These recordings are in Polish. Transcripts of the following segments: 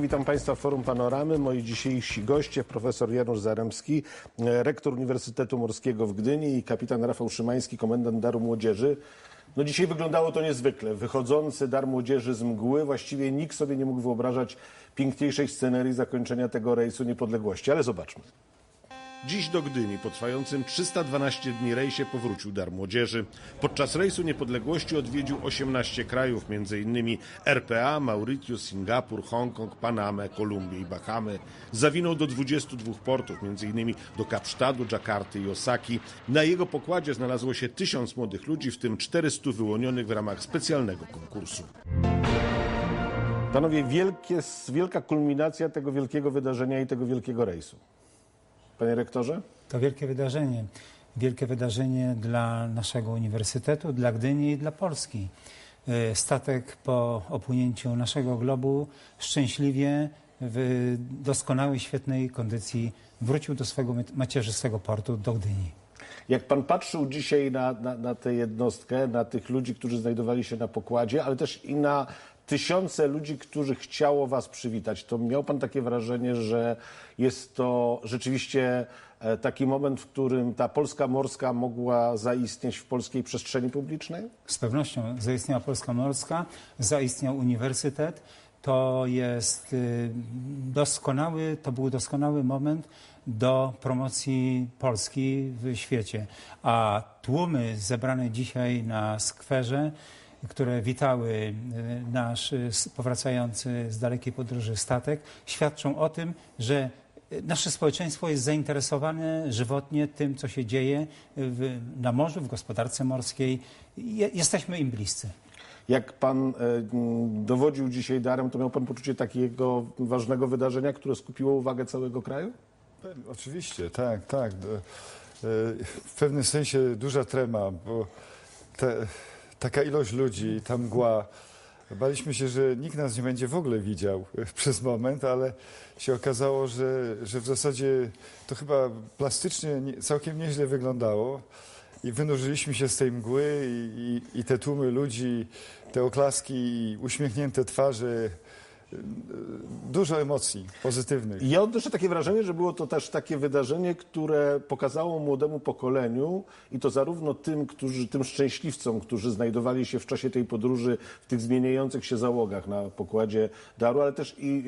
Witam Państwa w Forum Panoramy. Moi dzisiejsi goście, profesor Janusz Zaremski, e, rektor Uniwersytetu Morskiego w Gdyni i kapitan Rafał Szymański, komendant Daru Młodzieży. No dzisiaj wyglądało to niezwykle. Wychodzący Dar Młodzieży z mgły, właściwie nikt sobie nie mógł wyobrażać piękniejszej scenerii zakończenia tego rejsu niepodległości. Ale zobaczmy. Dziś do Gdyni po trwającym 312 dni rejsie powrócił Dar Młodzieży. Podczas rejsu niepodległości odwiedził 18 krajów, m.in. RPA, Mauritius, Singapur, Hongkong, Panamę, Kolumbię i Bahamy. Zawinął do 22 portów, m.in. do Kapsztadu, Dżakarty i Osaki. Na jego pokładzie znalazło się tysiąc młodych ludzi, w tym 400 wyłonionych w ramach specjalnego konkursu. Panowie, wielkie, wielka kulminacja tego wielkiego wydarzenia i tego wielkiego rejsu. Panie rektorze? To wielkie wydarzenie. Wielkie wydarzenie dla naszego uniwersytetu, dla Gdyni i dla Polski. E, Statek po opłynięciu naszego globu szczęśliwie w doskonałej, świetnej kondycji wrócił do swego macierzystego portu, do Gdyni. Jak pan patrzył dzisiaj na, na, na tę jednostkę, na tych ludzi, którzy znajdowali się na pokładzie, ale też i na tysiące ludzi, którzy chciało was przywitać, to miał pan takie wrażenie, że jest to rzeczywiście e, taki moment, w którym ta Polska morska mogła zaistnieć w polskiej przestrzeni publicznej? Z pewnością zaistniała Polska Morska, zaistniał uniwersytet. To jest y, doskonały, to był doskonały moment do promocji Polski w świecie. A tłumy zebrane dzisiaj na skwerze, które witały y, nasz s- powracający z dalekiej podróży statek, świadczą o tym, że y, nasze społeczeństwo jest zainteresowane żywotnie tym, co się dzieje w, na morzu, w gospodarce morskiej. Je, jesteśmy im bliscy. Jak pan e, dowodził dzisiaj darem, to miał pan poczucie takiego ważnego wydarzenia, które skupiło uwagę całego kraju? Oczywiście, tak, tak. E, W pewnym sensie duża trema, bo te, taka ilość ludzi, ta mgła. Baliśmy się, że nikt nas nie będzie w ogóle widział przez moment, ale się okazało, że, że w zasadzie to chyba plastycznie nie- całkiem nieźle wyglądało. I wynurzyliśmy się z tej mgły i, i, i te tłumy ludzi, te oklaski, uśmiechnięte twarze, dużo emocji pozytywnych. Ja odnoszę takie wrażenie, że było to też takie wydarzenie, które pokazało młodemu pokoleniu i to zarówno tym, którzy, tym szczęśliwcom, którzy znajdowali się w czasie tej podróży w tych zmieniających się załogach na pokładzie Daru, ale też i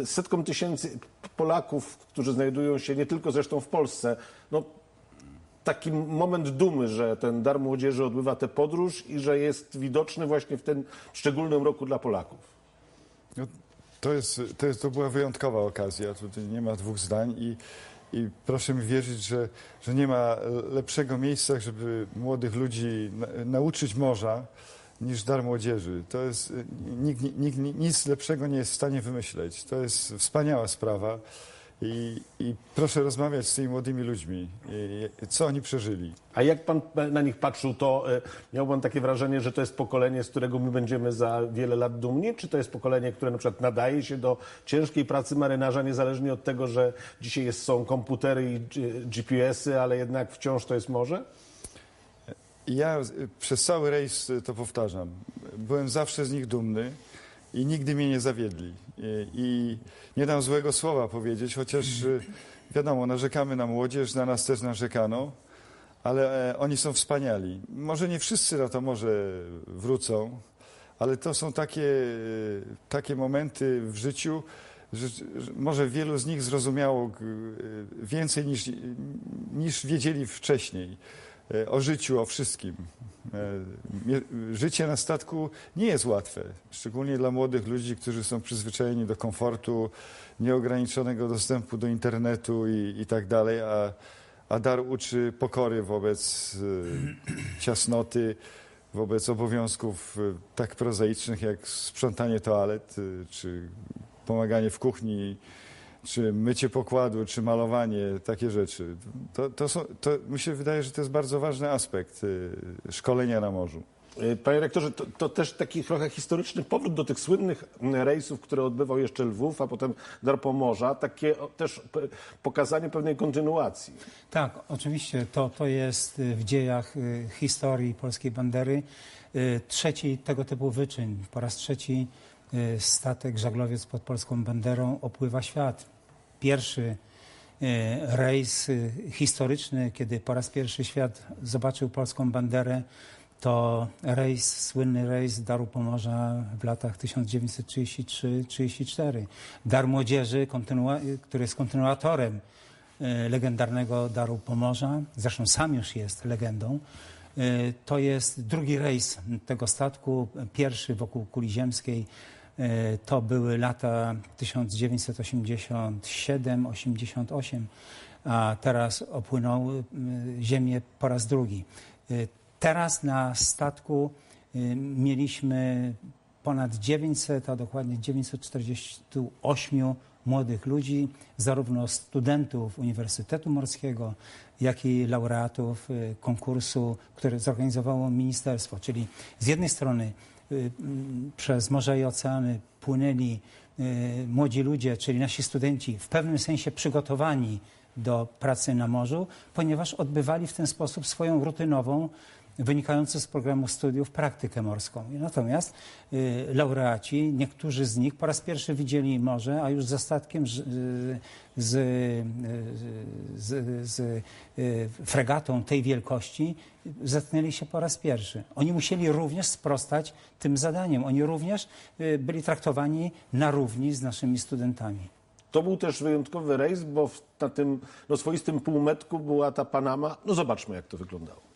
e, setkom tysięcy Polaków, którzy znajdują się nie tylko zresztą w Polsce. No, taki moment dumy, że ten Dar Młodzieży odbywa tę podróż i że jest widoczny właśnie w tym szczególnym roku dla Polaków. No, to, jest, to, jest, to była wyjątkowa okazja, tutaj nie ma dwóch zdań i, i proszę mi wierzyć, że, że nie ma lepszego miejsca, żeby młodych ludzi na, nauczyć morza niż dar młodzieży. To jest, nikt, nikt, nic lepszego nie jest w stanie wymyśleć. To jest wspaniała sprawa i, i proszę rozmawiać z tymi młodymi ludźmi, co oni przeżyli. A jak pan na nich patrzył, to e, miał pan takie wrażenie, że to jest pokolenie, z którego my będziemy za wiele lat dumni? Czy to jest pokolenie, które na przykład nadaje się do ciężkiej pracy marynarza, niezależnie od tego, że dzisiaj jest, są komputery i GPS-y, ale jednak wciąż to jest morze? Ja przez cały rejs to powtarzam. Byłem zawsze z nich dumny i nigdy mnie nie zawiedli. I, nie dam złego słowa powiedzieć, chociaż y, wiadomo, narzekamy na młodzież, na nas też narzekano, ale e, oni są wspaniali. Może nie wszyscy na to może wrócą, ale to są takie, y, takie momenty w życiu, że, że może wielu z nich zrozumiało y, więcej niż, niż wiedzieli wcześniej o życiu, o wszystkim. E, Życie na statku nie jest łatwe, szczególnie dla młodych ludzi, którzy są przyzwyczajeni do komfortu, nieograniczonego dostępu do internetu i, i tak dalej, a, a dar uczy pokory wobec e, ciasnoty, wobec obowiązków e, tak prozaicznych jak sprzątanie toalet, e, czy pomaganie w kuchni, czy mycie pokładu, czy malowanie, takie rzeczy. To, to są, to mi się wydaje, że to jest bardzo ważny aspekt y, szkolenia na morzu. E, Panie rektorze, to, to też taki trochę historyczny powrót do tych słynnych m, rejsów, które odbywał jeszcze Lwów, a potem Dar Pomorza, takie też p- pokazanie pewnej kontynuacji. Tak, oczywiście to, to jest y, w dziejach y, historii polskiej bandery y, trzeci tego typu wyczyn. Po raz trzeci y, statek żaglowiec pod polską banderą opływa świat. Pierwszy y, rejs y, historyczny, kiedy po raz pierwszy świat zobaczył polską banderę, to rejs, słynny rejs Daru Pomorza w latach 1933-34. Dar Młodzieży, który jest kontynuatorem legendarnego Daru Pomorza, zresztą sam już jest legendą. E, To jest drugi rejs tego statku, pierwszy wokół kuli ziemskiej. E, To były lata 1987-88, a teraz opłynął e, Ziemię po raz drugi. Teraz na statku mieliśmy ponad 900, a dokładnie 948 młodych ludzi, zarówno studentów Uniwersytetu Morskiego, jak i laureatów y, konkursu, który zorganizowało ministerstwo. Czyli z jednej strony y, mm, przez morze i oceany płynęli y, młodzi ludzie, czyli nasi studenci, w pewnym sensie przygotowani do pracy na morzu, ponieważ odbywali w ten sposób swoją rutynową, wynikającą z programu studiów praktykę morską. Natomiast y, laureaci, niektórzy z nich po raz pierwszy widzieli morze, a już za statkiem z, z, y, z, z y, fregatą tej wielkości zetknęli się po raz pierwszy. Oni musieli również sprostać tym zadaniem. Oni również y, byli traktowani na równi z naszymi studentami. To był też wyjątkowy rejs, bo na tym no, swoistym półmetku była ta Panama. No zobaczmy, jak to wyglądało.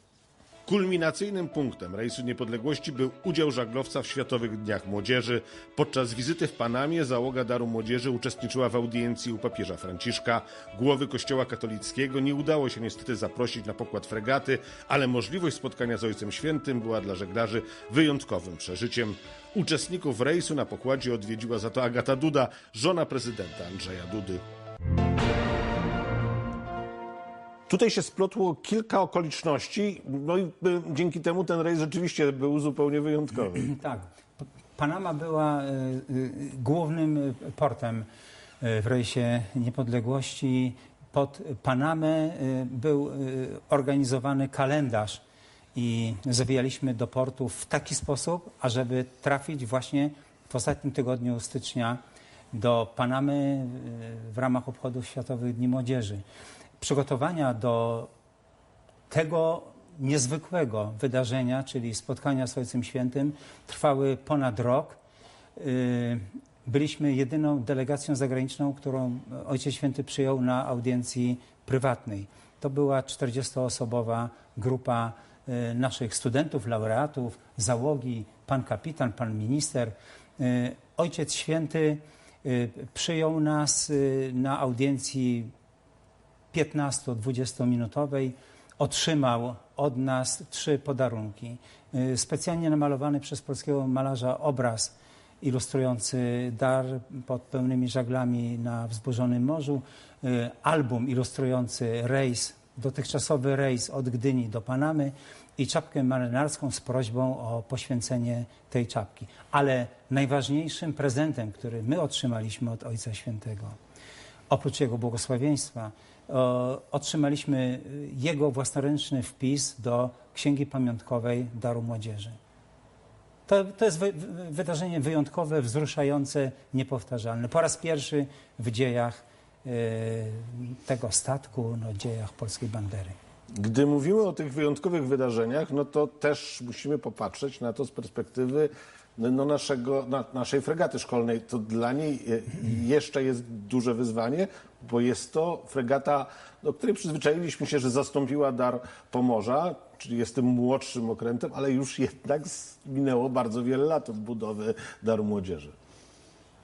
Kulminacyjnym punktem rejsu niepodległości był udział żaglowca w Światowych Dniach Młodzieży. Podczas wizyty w Panamie załoga Daru Młodzieży uczestniczyła w audiencji u papieża Franciszka. Głowy Kościoła katolickiego nie udało się niestety zaprosić na pokład fregaty, ale możliwość spotkania z Ojcem Świętym była dla żeglarzy wyjątkowym przeżyciem. Uczestników rejsu na pokładzie odwiedziła za to Agata Duda, żona prezydenta Andrzeja Dudy. Tutaj się splotło kilka okoliczności, no i y, dzięki temu ten rejs rzeczywiście był zupełnie wyjątkowy. Tak. Panama była y, y, głównym portem w rejsie niepodległości. Pod Panamę był organizowany kalendarz i zawijaliśmy do portu w taki sposób, ażeby trafić właśnie w ostatnim tygodniu stycznia do Panamy w ramach obchodów Światowych Dni Młodzieży. Przygotowania do tego niezwykłego wydarzenia, czyli spotkania z Ojcem Świętym, trwały ponad rok. Yy, Byliśmy jedyną delegacją zagraniczną, którą Ojciec Święty przyjął na audiencji prywatnej. To była 40-osobowa grupa yy, naszych studentów, laureatów, załogi, pan kapitan, pan minister. Yy, Ojciec Święty przyjął nas na audiencji 15-20 minutowej otrzymał od nas trzy podarunki. Y, Specjalnie namalowany przez polskiego malarza obraz ilustrujący dar pod pełnymi żaglami na wzburzonym morzu, y, album ilustrujący rejs, dotychczasowy rejs od Gdyni do Panamy i czapkę marynarską z prośbą o poświęcenie tej czapki. Ale najważniejszym prezentem, który my otrzymaliśmy od Ojca Świętego, oprócz jego błogosławieństwa, o, otrzymaliśmy jego własnoręczny wpis do Księgi Pamiątkowej Daru Młodzieży. To, to jest wy- wydarzenie wyjątkowe, wzruszające, niepowtarzalne. Po raz pierwszy w dziejach y, tego statku, no, dziejach polskiej bandery. Gdy mówimy o tych wyjątkowych wydarzeniach, no to też musimy popatrzeć na to z perspektywy no, naszego, na, naszej fregaty szkolnej. To dla niej e, jeszcze jest duże wyzwanie, bo jest to fregata, do której przyzwyczailiśmy się, że zastąpiła Dar Pomorza, czyli jest tym młodszym okrętem, ale już jednak minęło bardzo wiele lat od budowy Daru Młodzieży.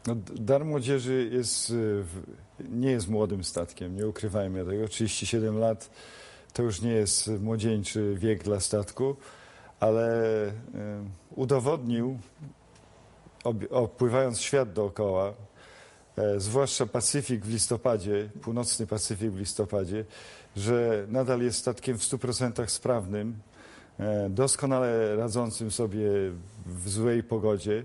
No, Dar Młodzieży jest, w- nie jest młodym statkiem, nie ukrywajmy tego. 37 lat to już nie jest młodzieńczy wiek dla statku, ale y, udowodnił, opływając świat dookoła, e, zwłaszcza Pacyfik w listopadzie, północny Pacyfik w listopadzie, że nadal jest statkiem w 100% sprawnym, e, doskonale radzącym sobie w złej pogodzie.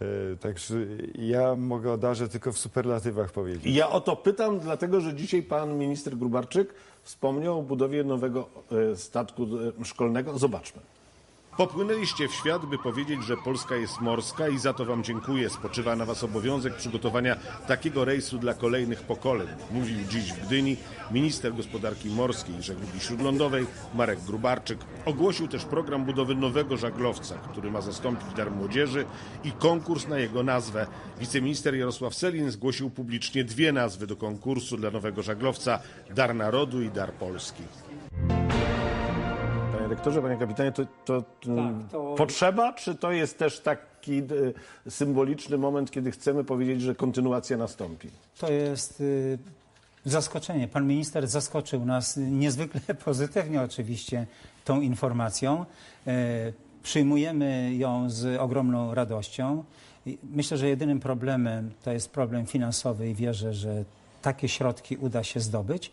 E, Także ja mogę o darze tylko w superlatywach powiedzieć. Ja o to pytam, dlatego że dzisiaj pan minister Grubarczyk wspomniał o budowie nowego statku szkolnego. Zobaczmy. Popłynęliście w świat, by powiedzieć, że Polska jest morska i za to Wam dziękuję. Spoczywa na Was obowiązek przygotowania takiego rejsu dla kolejnych pokoleń. Mówił dziś w Gdyni minister gospodarki morskiej i żeglugi śródlądowej Marek Grubarczyk. Ogłosił też program budowy nowego żaglowca, który ma zastąpić Dar Młodzieży i konkurs na jego nazwę. Wiceminister Jarosław Selin zgłosił publicznie dwie nazwy do konkursu dla nowego żaglowca Dar Narodu i Dar Polski. Panie rektorze, panie kapitanie, to, to, to- potrzeba, czy to jest też taki e, symboliczny moment, kiedy chcemy powiedzieć, że kontynuacja nastąpi? To jest y, zaskoczenie. Pan minister zaskoczył nas niezwykle pozytywnie oczywiście tą informacją. E, Przyjmujemy ją z ogromną radością. Myślę, że jedynym problemem to jest problem finansowy i wierzę, że takie środki uda się zdobyć.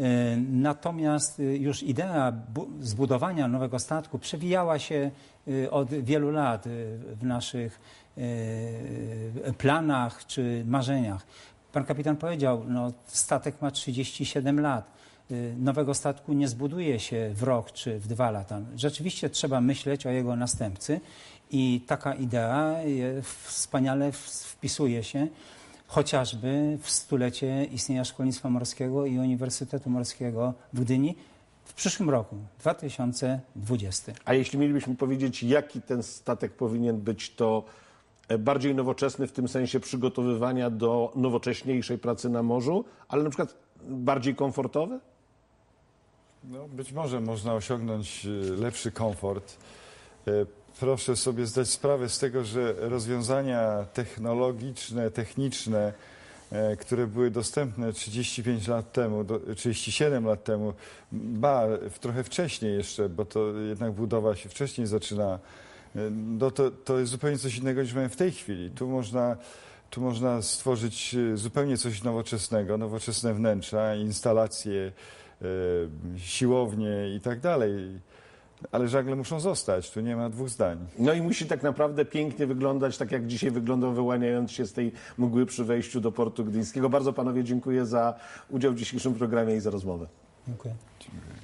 E, Natomiast y, już idea bu- zbudowania nowego statku przewijała się y, od wielu lat w naszych planach czy marzeniach. Pan kapitan powiedział, no, statek ma 37 lat. Nowego statku nie zbuduje się w rok czy w dwa lata. Rzeczywiście trzeba myśleć o jego następcy i taka idea wspaniale wpisuje się chociażby w stulecie istnienia Szkolnictwa Morskiego i Uniwersytetu Morskiego w Gdyni w przyszłym roku, 2020. A jeśli mielibyśmy powiedzieć, jaki ten statek powinien być, to e, bardziej nowoczesny w tym sensie przygotowywania do nowocześniejszej pracy na morzu, ale na przykład bardziej komfortowy? No, być może można osiągnąć e, lepszy komfort. Proszę sobie zdać sprawę z tego, że rozwiązania technologiczne, techniczne, e, które były dostępne 35 lat temu, do- 37 lat temu, ba, trochę wcześniej jeszcze, bo to jednak budowa się wcześniej zaczyna, e, no to, to jest zupełnie coś innego niż mamy w tej chwili. Tu można, tu można stworzyć e, zupełnie coś nowoczesnego, nowoczesne wnętrza, instalacje, siłownie i tak dalej. Ale żagle muszą zostać, tu nie ma dwóch zdań. No i musi tak naprawdę pięknie wyglądać, tak jak dzisiaj wyglądał wyłaniając się z tej mgły przy wejściu do portu gdyńskiego. Bardzo panowie dziękuję za udział w dzisiejszym programie i za rozmowę. Dziękuję. Dziękuję.